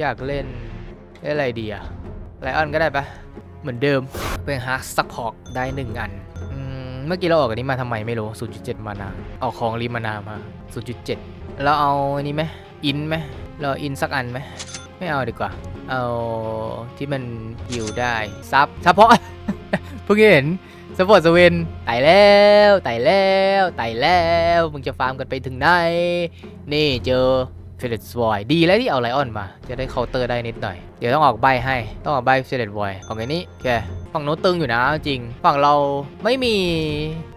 อยากเล่นเล่นอะไรดีอะไลออนก็ได้ปะเหมือนเดิมเป็นฮาร์ดซัพพอร์ตได้หนึ่งอันเมื่อกี้เราออกอันนี้มาทำไมไม่รู้ 0.7 มานาออกของรีมานามา 0.7 เราเอาอันนี้ไหมอินไหมเราอินสักอันไหมไม่เอาดีกว่า เอาที่มันฮิวได้ซับซัพพอร์ตเพิ่งเห็นสปอร์ตสเวนไต่แล้วไต่แล้วไต่แล้วมึงจะฟาร์มกันไปถึงไหนนี่เจอ เฟเดสวอยดีแล้วที่เอาไลออนมา จะได้เคาน์เตอร์ได้นิดหน่อย เดี๋ยวต้องออกใบให้ ต้องออกใบเฟเดสวอยของไอ้นี้แกฝั่งโน้ตตึงอยู่นะจริง ฝั่งเราไม่มี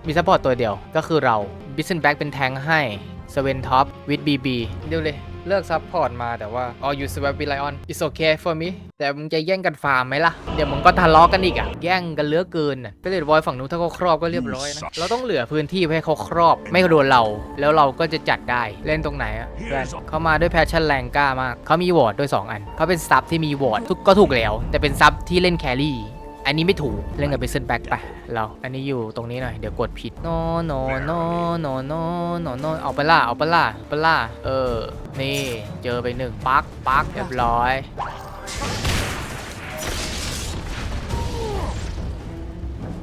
มีซัพพอร์ตตัวเดียวก็คือเราบิสเซนแบ็กเป็นแทงให้สเวนท็อปวิดบีบีเดียวเลย เลือกซัพพอร์ตมาแต่ว่า all you swap with lion is okay for me แต่มึงจะแย่งกันฟาร์มไหมล่ะ เดี๋ยวมึงก็ทะเลาะกันอีกอะแย่งกันเหลือเกินอะเฟเดสวอยฝั่งนู้นถ้าเขาครอบก็เรียบร้อยนะ เราต้องเหลือพื้นที่ไว้ให้เขาครอบ ไม่โดนเรา แล้วเราก็จะจัดได้เล่นตรงไหนอะเพื่อนเขามาด้วยแพชชั่นแรงกล้ามากเขามีวอร์ดด้วย2อันเขาเป็นซับที่มีวอร์ดทุกก็ถูกแล้ว แต่เป็นซับที่เล่นแครี่ อันนี้ไม่ถูกเล่นกับเบสเซนแบ็กไปเราอันนี้อยู่ตรงนี้หน่อยเดี๋ยวกดผิดโนโนโนโนโนโนโนเอาไปล่าเอาไปล่าเอาไปล่าเออ นี่เจอไปหนึ่งปักปักเรียบร้อย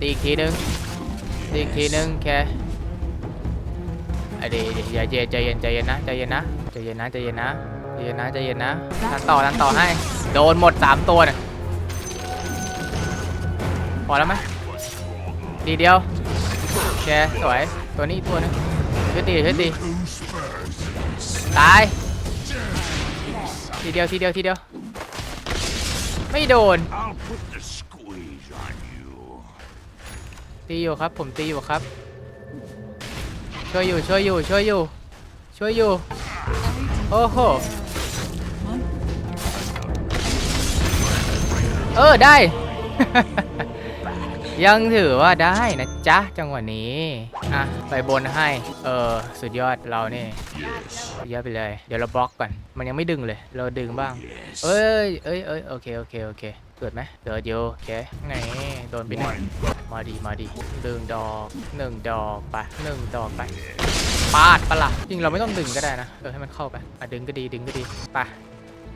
ตีอีกทีนึงตีอีกทีนึงแค่ไอเดี๋ยวอย่าเย็นใจเย็นใจเย็นนะใจเย็นนะใจเย็นนะใจเย็นนะใจเย็นนะใจเย็นนะทันต่อทันต่อให้ โดนหมด 3 ตัวเนี่ย พอแล้วไหมทีเดียวโอเคสวย ตัวนี้ตัวนึงช่วยตีช่วยตีตาย ทีเดียวทีเดียวทีเดียว ไม่โดน ตีอยู่ครับ ผมตีอยู่ครับ ช่วยอยู่ช่วยอยู่ช่วยอยู่ ช่วยอยู่ โอ้โห เออได้ ยังถือว่าได้นะจ๊ะ จังหวะนี้ อะ ไปบนให้ เออ สุดยอดเรานี่สุดยอดไปเลย เดี๋ยวเราบล็อกก่อน มันยังไม่ดึงเลย เราดึงบ้าง เอ้ยเอ้ยเอ้ยโอเค โอเค โอเค เกิดไหมเกิดอยู่โอเคไงโดนไปหนึ่งมาดี มาดีหนึ่งดอกหนึ่งดอกไปหนึ่งดอกไปปาดปะละ่ะจริงเราไม่ต้องดึงก็ได้นะ เออให้มันเข้าไป อะดึงก็ดีดึงก็ดีไป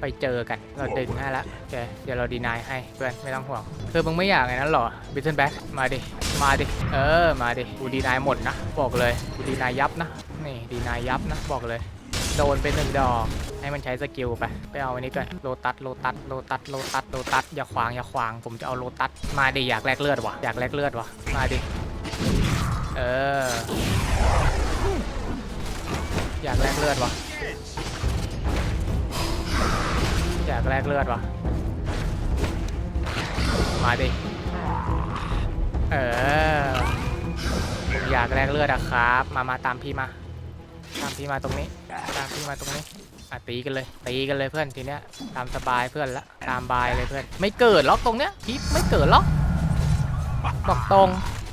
ไปเจอกัน เราดึงให้ละโอเคเดี๋ยวเราดีนายให้เพื่อนไม่ต้องห่วงคือมึงไม่อยากไงนั้นหรอบิทเทนแบ็กมาดิมาดิเออมาดิกูดีนายหมดนะบอกเลยกูดีนายยับนะนี่ดีนายยับนะบอกเลยโดนเป็นหนึ่งดอกให้มันใช้สกิลไป ไปเอาอันนี้ก่อนโลตัสโลตัสโลตัสโลตัสโลตัสอย่าขวางอย่าขวางผมจะเอาโลตัสมาดิอยากแลกเลือดวะอยากแลกเลือดวะมาดิเออ อยากแลกเลือดวะ อยากแลกเลือดวะมาดิ เออผมอยากแลกเลือดอะครับ มามาตามพี่มา ตามพี่มาตรงนี้ ตามพี่มาตรงนี้อะตีกันเลย ตีกันเลยเพื่อนทีเนี้ย ตามสบายเพื่อนละ ตามบายเลยเพื่อน ไม่เกิดล็อกตรงเนี้ยคลิปไม่เกิดล็อกบอกตรง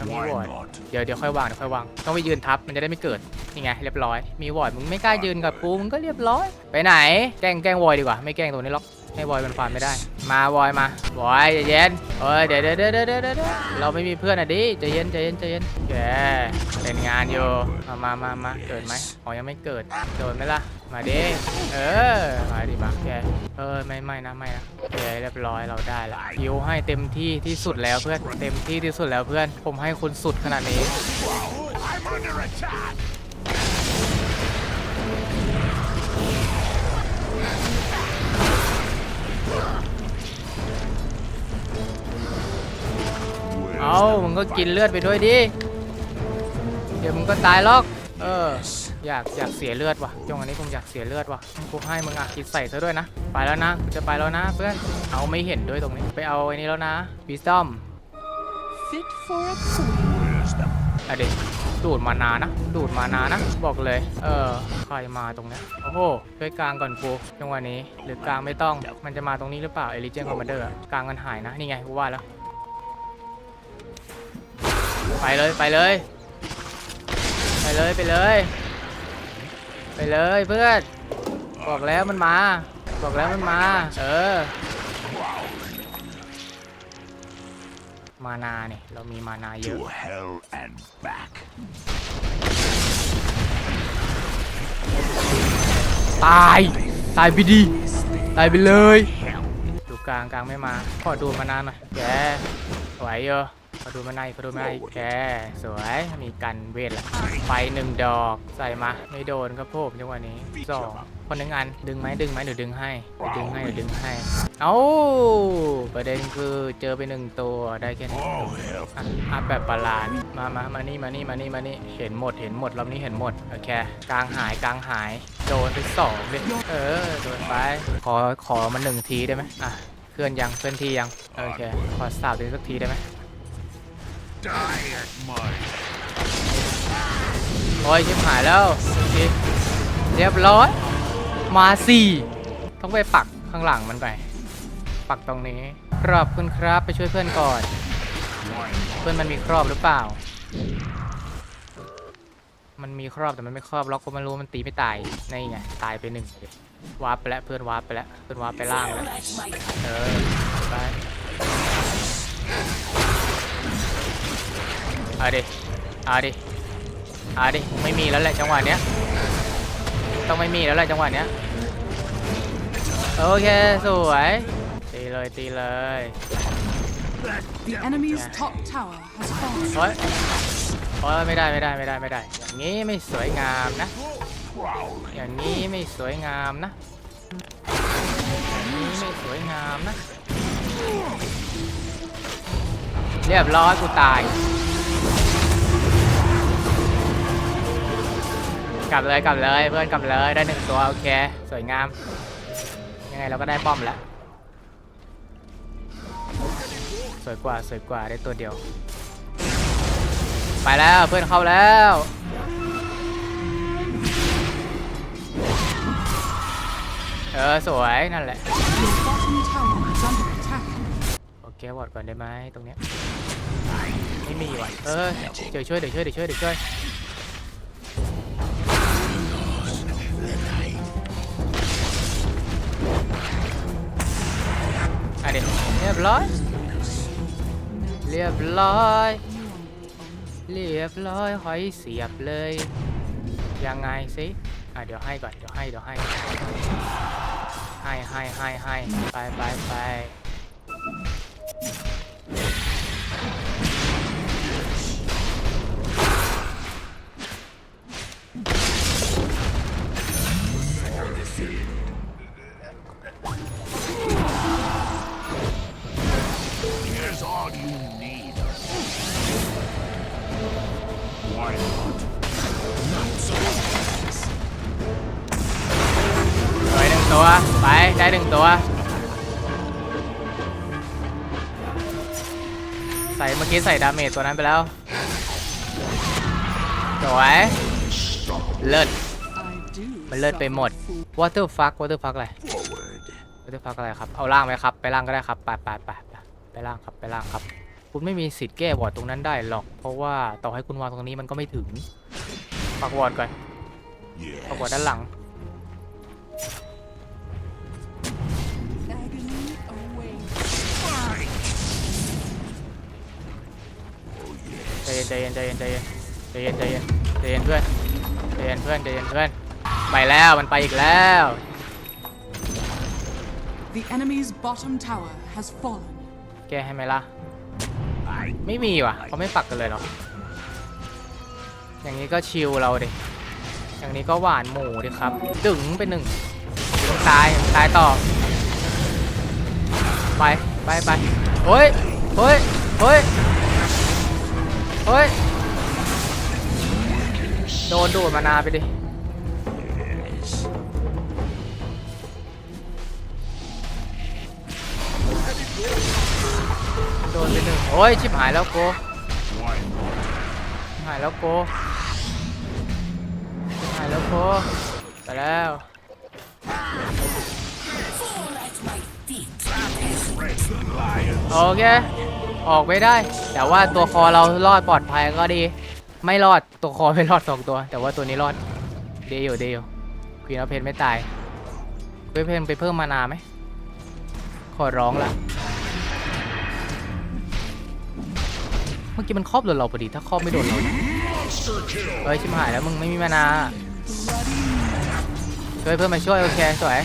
มีวอร์ด not? เดี๋ยวเดี๋ยวค่อยวางเดี๋ยวค่อยวางต้องไปยืนทับมันจะได้ไม่เกิดนี่ไงเรียบร้อย มีวอร์ดมึงไม่กล้ายืนกับกูมึงก็เรียบร้อย ไปไหนแกล้งแกล้งวอยดีกว่าไม่แกล้งตัวนี้ล็อกให้วอยมันฟาร์มไม่ได้ มาวอยมาวอยใจเย็นเฮ้ยเดี๋ยวเดี๋ยวเดี๋ยวเดี๋ยวเดี๋ยวเราไม่มีเพื่อนอะดิใจเย็นใจเย็นใจเย็นแกเป็นงานอยู่มามามามาเกิดไหมอ๋อยังไม่เกิดโดนไหมล่ะมาดิเออมาดิมาแกเออไม่ไม่นะไม่นะโอเคเรียบร้อยเราได้ละยิวให้เต็มที่ที่สุดแล้วเพื่อนเต็มที่ที่สุดแล้วเพื่อน ผมให้คุณสุดขนาดนี้ เอามึงก็กินเลือดไปด้วยดิ เดี๋ยวมึงก็ตายหรอก เออ อยากอยากเสียเลือดว่ะจงอันนี้คงอยากเสียเลือดว่ะกูให้มึงอะกินใส่ซะด้วยนะ ไปแล้วนะกูจะไปแล้วนะเพื่อน เอาไม่เห็นด้วยตรงนี้ ไปเอาไอ้นี้แล้วนะวิสตอม Fit for a queen. อะเด็ดูดมานานะ ดูดมานานะ บอกเลย เออ ใครมาตรงเนี้ยโอ้โหช่วยกลางก่อนกูจังหวะนี้ หรือกลางไม่ต้อง มันจะมาตรงนี้หรือเปล่า เอลิเจนคอมมานเดอร์กลางมันหายนะ นี่ไงกูว่าแล้ว ไปเลยไปเลย ไปเลยไปเลย ไปเลยเพื่อนบอกแล้วมันมาบอกแล้วมันมาเออมานาเนี่ยเรามีมานาเยอะ To hell and back. ตาย They ตายไปดีตายไปเลย ดูกลางกลางไม่มา ขอดูมานานหน่อยแกไหวเยอะ ขอดูมาในขอดูมาในแกสวยมีกันเวทละไฟหนึ่งดอกใส่มาไม่โดนครับผมจังหวะนี้สองคนหนึ่งอันดึงไหมดึงไหมเดี๋ยวดึงให้เดี๋ยวดึงให้เดี๋ยวดึงให้เอ้าประเด็นคือเจอไปหนึ่งตัวได้แค่นี้ Oh, hell. อะอัพแบบประหลาดมามามานี่มานี่มานี่มานี่เห็นหมดเห็นหมดรอบนี้เห็นหมดโอเคกลางหายกลางหายโดนไปสองเลยเออโดนไปขอขอมันหนึ่งทีได้ไหมอะเคลื่อนยังเคลื่อนที่ยังโอเคขอสาวดูสักทีได้ไหม Die at my โอ้ยชิบหายแล้วโอเคเรียบร้อย มาสี่ต้องไปปักข้างหลังมันไป ปักตรงนี้ขอบคุณครับไปช่วยเพื่อนก่อน เพื่อนมันมีครอบหรือเปล่า มันมีครอบแต่มันไม่ครอบล็อกก็ไม่รู้มันตีไม่ตายนี่ไงตายไปหนึ่งวาร์ปไปแล้วเพื่อนวาร์ปไปแล้วเพื่อนวาร์ปไปล่างแล้วเออไป เอาดิเอาดิเอาดิไม่มีแล้วแหละจังหวะเนี้ยต้องไม่มีแล้วแหละจังหวะเนี้ยโอเคสวยตีเลยตีเลย The enemy's top tower has fallen. โอ๊ยโอ๊ยไม่ได้ไม่ได้ไม่ได้ไม่ได้ อย่างนี้ไม่สวยงามนะ prowling. อย่างนี้ไม่สวยงามนะอย่างนี้ไม่สวยงามนะ เรียบร้อยกูตาย กลับเลยกลับเลยเพื่อนกลับเลยได้หนึ่งตัวโอเคสวยงาม ยังไงเราก็ได้ป้อมแล้ว สวยกว่าสวยกว่าได้ตัวเดียว ไปแล้วเพื่อนเข้าแล้วเออสวยนั่นแหละโอเควอดก่อนได้ไหมตรงเนี้ยไม่มีว่ะเออเดี๋ยวช่วยเดี๋ยวช่วยเดี๋ยวช่วยเดี๋ยวช่วย รียบร้อย เรียบร้อย เรียบร้อยหอยเสียบเลย ยังไงสิอะเดี๋ยวให้ก่อน เดี๋ยวให้ เดี๋ยวให้ ให้ให้ให้ให้ไปไปไป ไป ได้หนึ่งตัว ใส่เมื่อกี้ใส่ดาเมจตัวนั้นไปแล้วสวยเลิศมันเลิศไปหมด suffer. water fuck water fuck อะไร Forward. water fuck อะไรครับ เอาล่างไหมครับ ไปล่างก็ได้ครับไปไปไปไปไปล่างครับไปล่างครับ คุณไม่มีสิทธิ์แก้วอร์ดตรงนั้นได้หรอก เพราะว่าต่อให้คุณวางตรงนี้มันก็ไม่ถึงปักวอร์ดก่อนปักวอร์ดด้านหลัง ใจเย็นใจเย็นใจเย็นใจเย็นใจเย็นใจเย็นใจเย็นเพื่อนใจเย็นเพื่อนใจเย็นเพื่อนไปแล้วมันไปอีกแล้ว The enemy's bottom tower has fallen. แก้ให้ไหมล่ะ I ไม่มีว่ะเขาไม่ปักกันเลยเหรออย่างนี้ก็ชิลเราดิ อย่างนี้ก็หวานหมูดิครับ ดึงไปหนึ่งต้องตายตายต่อ ไปไปไปเฮ้ยเฮ้ยเฮ้ย เฮ้ย โดนดูดมานาไปดิโดนไปหนึ่งโอ้ย ชิบหายแล้วโกหายแล้วโกหายแล้วโกไปแล้วโอเค ออกไปได้ แต่ว่าตัวคอเรารอดปลอดภัยก็ดี ไม่รอดตัวคอไม่รอดสองตัว แต่ว่าตัวนี้รอดเดียวเดียวควีนอเพนไม่ตายควีนเพนไปเพิ่มมานาไหมขอร้องละเมื่อกี้มันครอบโดนเราพอดีถ้าครอบไม่โดนเราเฮ้ยชิบหายแล้วมึงไม่มีมานาช่วยเพื่อนมาช่วยโอเคสวย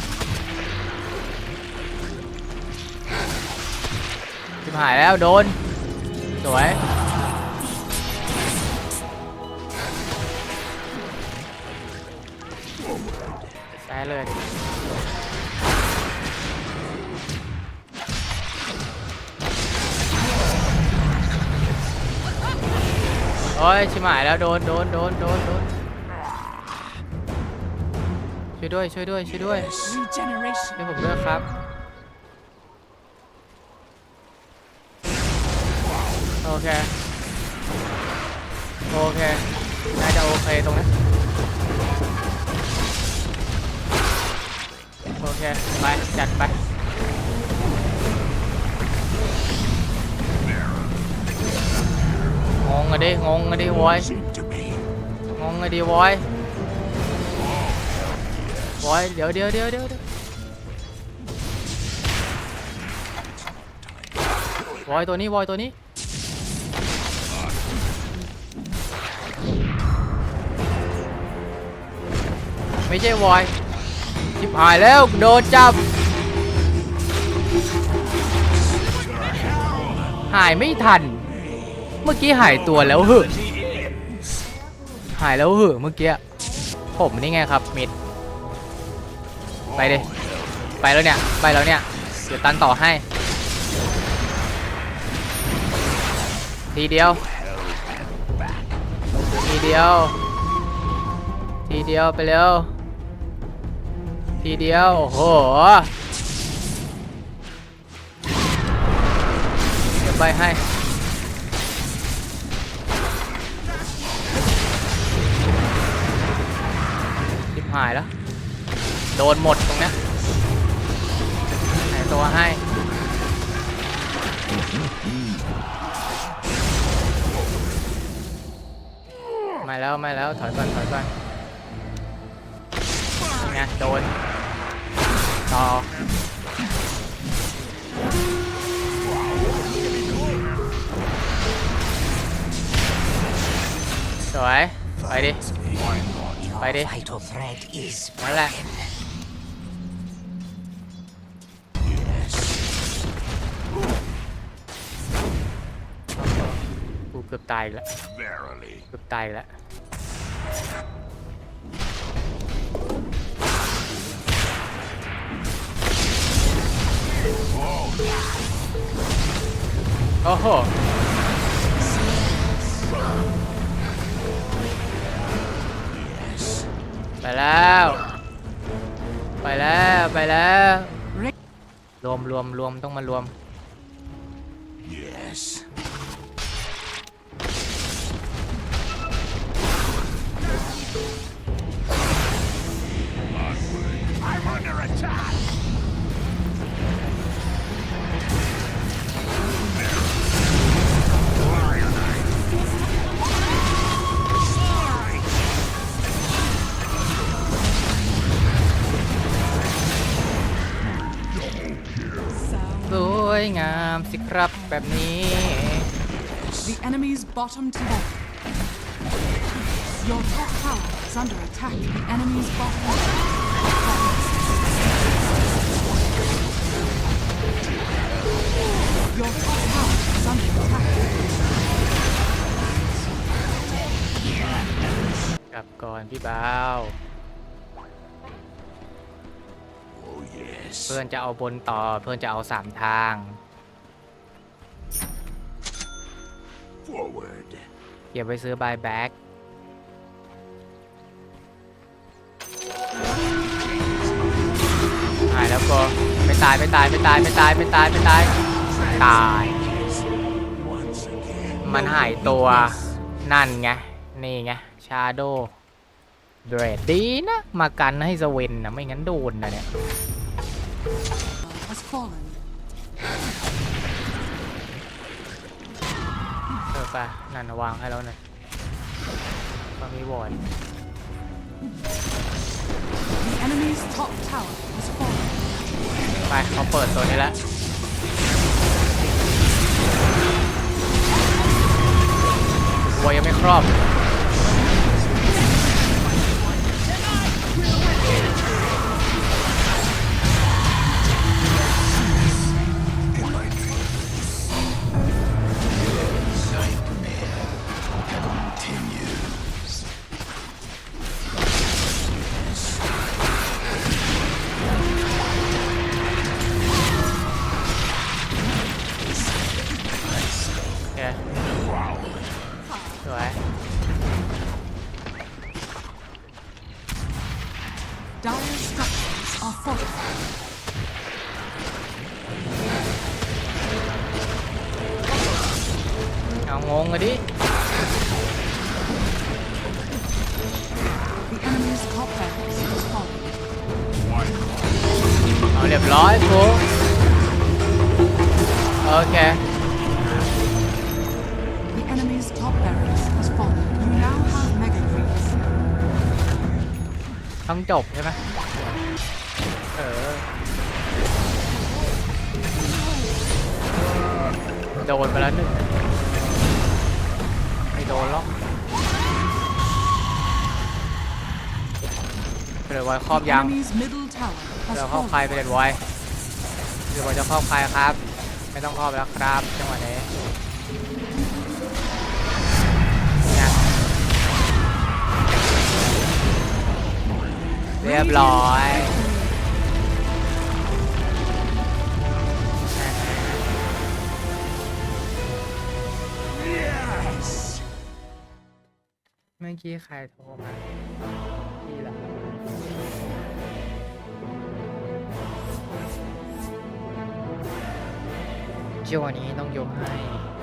หายแล้วโดน สวยใช้เลย โอ้ย ชิบหายแล้วโดน โดน โดน โดน โดน ช่วยด้วย ช่วยด้วย ช่วยด้วย Regeneration. ช่วยผมด้วยครับ โอ เค โอเค น่าจะโอเคตรงนี้ โอเค ไป จัดไปงงอะดิงงอะดิวอยงงอะดิวอยวอยเดียวเดี๋ยวเดี๋ยวเดี๋ยวเดี๋ยววอยตัวนี้วอยตัวนี้ ไม่ใช่วอยชิบหายแล้วโดนจับ หายไม่ทัน เมื่อกี้หายตัวแล้วเหอะหายแล้วเหอะเมื่อกี้ ผมนี่ไงครับมิด ไปดิไปแล้วเนี่ย ไปแล้วเนี่ย เดี๋ยวตันต่อให้ ทีเดียว ทีเดียว ทีเดียวไปเร็ว ทีเดียว โอ้โหเดี๋ยวไปให้ชิบหายแล้ว โดนหมดตรงนี้หายตัวให้ไม่แล้วไม่แล้วถอยก่อนถอยก่อนนี่ไงโดน ต่อสวย ไปดิ ไปดิ นั่นแหละ กูเกือบตายแล้ว เกือบตายแล้ว โอ้โหไปแล้ว ไปแล้วไปแล้ว รวมรวมรวมต้องมารวม Yes. แบบนี้ The enemy's bottom tower. Your top tower is under attack. The enemy's bottom. Your top tower is under attack. กลับก่อนพี่บ่าว Oh, yes. เพื่อนจะเอาบนต่อ เพื่อนจะเอาสามทาง Forward. เก็บไว้ซื้อบายแบ็กหายแล้วก็ไม่ตายไม่ตายไม่ตายไม่ตายไม่ตายไม่ตายตาย Once again. มันหายตัวนั่นไง นี่ไง ชาโดเดรดดีนะ มากันให้สเวนนะไม่งั้นโดนนะเนี่ย Has fallen. เออไปนั่นนะวางให้แล้วนะก็มีวอร์ด The enemy's top tower has fallen. ไปเขาเปิดตัวนี้แล้ววัวยังไม่ครอบ top barracks has fallen. You now have mega creeps. ต้องจบใช่ไหมเออ โดนไปแล้วหนึ่งไม่โดนหรอกเดี๋ยวไว้ครอบ The ยัง enemy's middle tower has เดี๋ยวครอบใคร fallen. ไปเด็ดไว้เดี๋ยวไว้จะครอบใครครับ ไม่ต้องครอบแล้วครับจังหวะนี้ ยบร้อยเมื่อกี้ใครโทรมาพี่ละจังหวะนี้ต้องยกให้